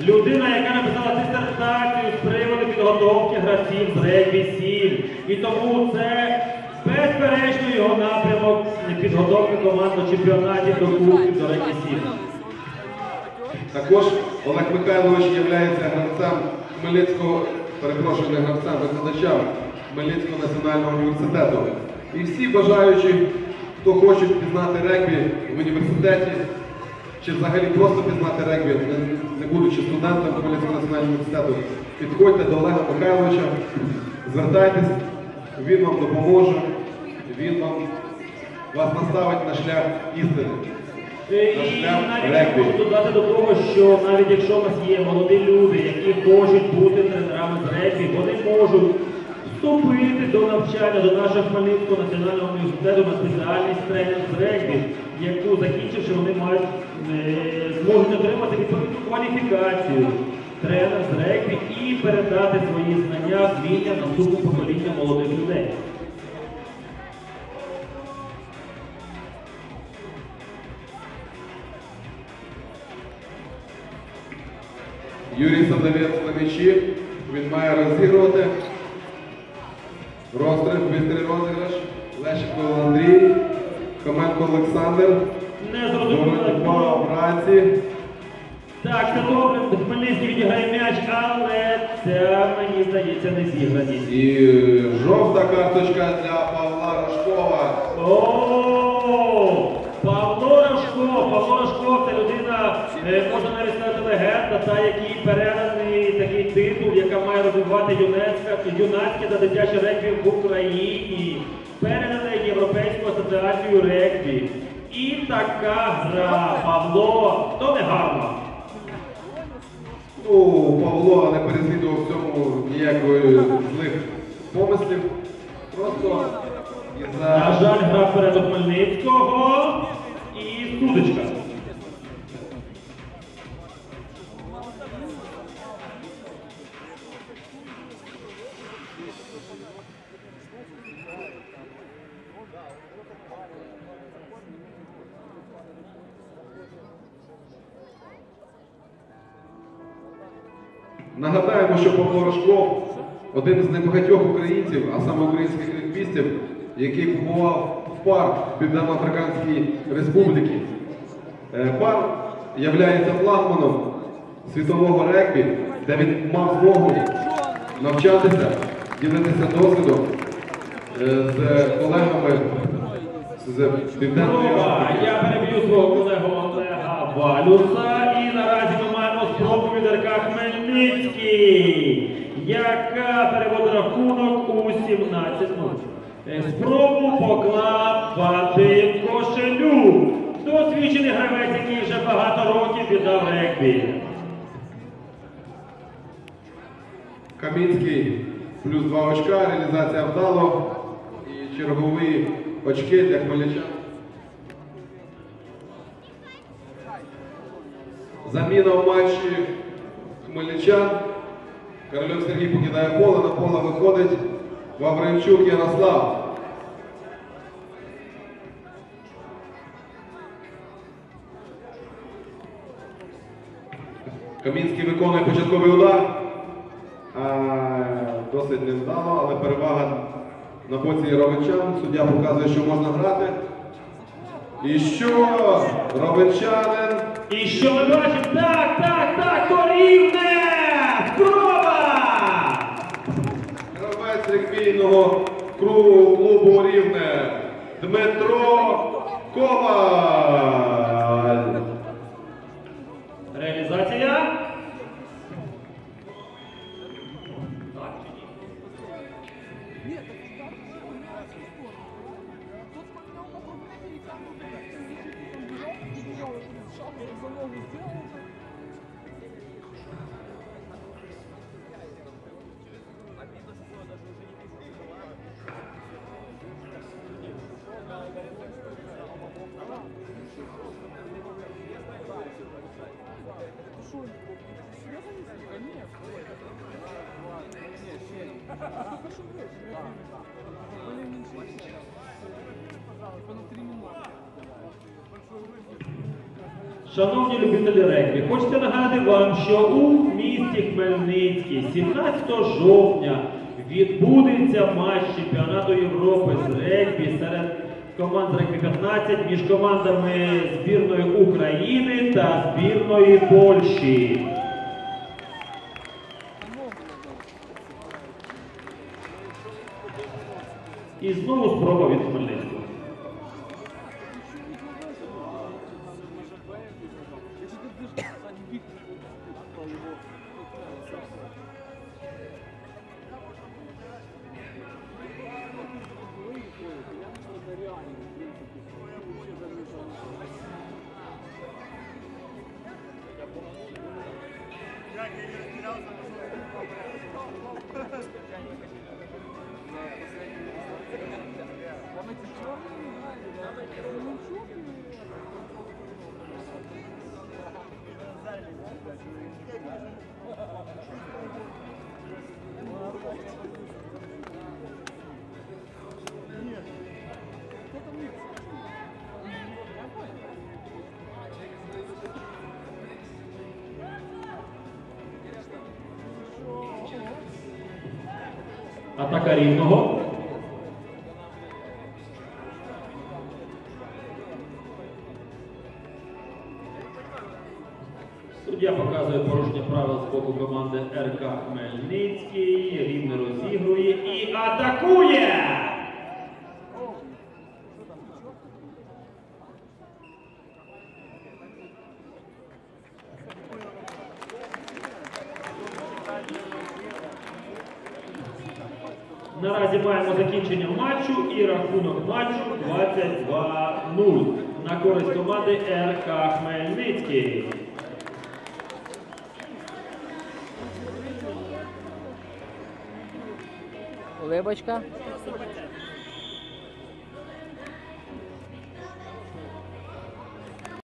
Людина, яка написала дисертацію з приводу підготовки гравців з регбі 7. І тому це безперечно його напрямок підготовки команд до чемпіонатів, до кубків, до регбі 7. Також Олег Михайлович є гравцем Хмельницького, перепрошую, не гравцем, викладачем Хмельницького національного університету. І всі бажаючі, хто хочуть пізнати регбі в університеті, чи взагалі просто пізнати регбі, не, не будучи студентом Хмельницького національного університету, підходьте до Олега Михайловича, звертайтесь, він вам допоможе, він вам вас наставить на шлях істини. І На шлях навіть регбі. можу додати до того, що навіть якщо у нас є молоді люди, які хочуть бути тренерами з регбі, вони можуть вступити до навчання до нашого Хмельницького національного університету на спеціальність тренер з регбі, яку закінчивши, вони мають е, зможуть отримати відповідну кваліфікацію тренер з регбі і передати свої знання, вміння наступному поколінню молодих людей. Юрій Садовець на м'ячі. Він має розігрувати. Розстріл, бистрий розіграш. Лещенко Андрій. Хоменко Олександр. Не зрозуміло. В праці. Так, добре, Хмельницький відіграє м'яч, але це, мені здається, не зіграність. І жовта карточка для Павла Рожкова. О, Павло Рожко, Павло Рожко це людина, е, можна навіть сказати легенда, та який має розвивати юнацьке, юнацьке та дитяче регбі в Україні, переданий Європейську асоціацію регбі. І така гра, Павло, то не гарно. Ну, Павло не переслідував в цьому ніякої злих помислів. Просто На із-за жаль, гра вперед Хмельницького і судочка. Нагадаємо, що Павло Рожков один з небагатьох українців, а саме українських регбістів, який побував в пар в Південно-Африканській Республіці. Е, Пар є флагманом світового регбі, де він мав змогу навчатися, ділитися досвідом е, з колегами з Південної Африки. Я переб'ю свого колегу Олега Валюса. І наразі РК Хмельницький, яка переводить рахунок у 17 Е, Спробу поклав Вадим Кошелюк. Досвідчений гравець, який вже багато років віддав регбі. Камінський плюс 2 очка, реалізація вдало. І чергові очки для хмельничан. Заміна в матчі хмельничан. Корольов Сергій покидає поле, на поле виходить Вавренчук Ярослав. Камінський виконує початковий удар. Досить невдало, але перевага на боці ровенчан. Суддя показує, що можна грати. І що? Робичанин? І що ми бачимо? Так, так, так, то рівне! Спроба! Гравець регбійного кругу клубу Рівне Дмитро Коваль. Пожалуйста, на три минуты. Большой выход. Шановні любителі регбі, хочеться нагадати вам, що у місті Хмельницький 17 жовтня відбудеться матч чемпіонату Європи з регбі серед команд регбі 15 між командами збірної України та збірної Польщі. І знову спроба від Хмельницького. Атака рівного. Суддя показує порушення правил з боку команди РК Хмельницький. Рівне розігрує і атакує! Наразі маємо закінчення матчу і рахунок матчу 22-0 на користь команди РК Хмельницький. Улибочка.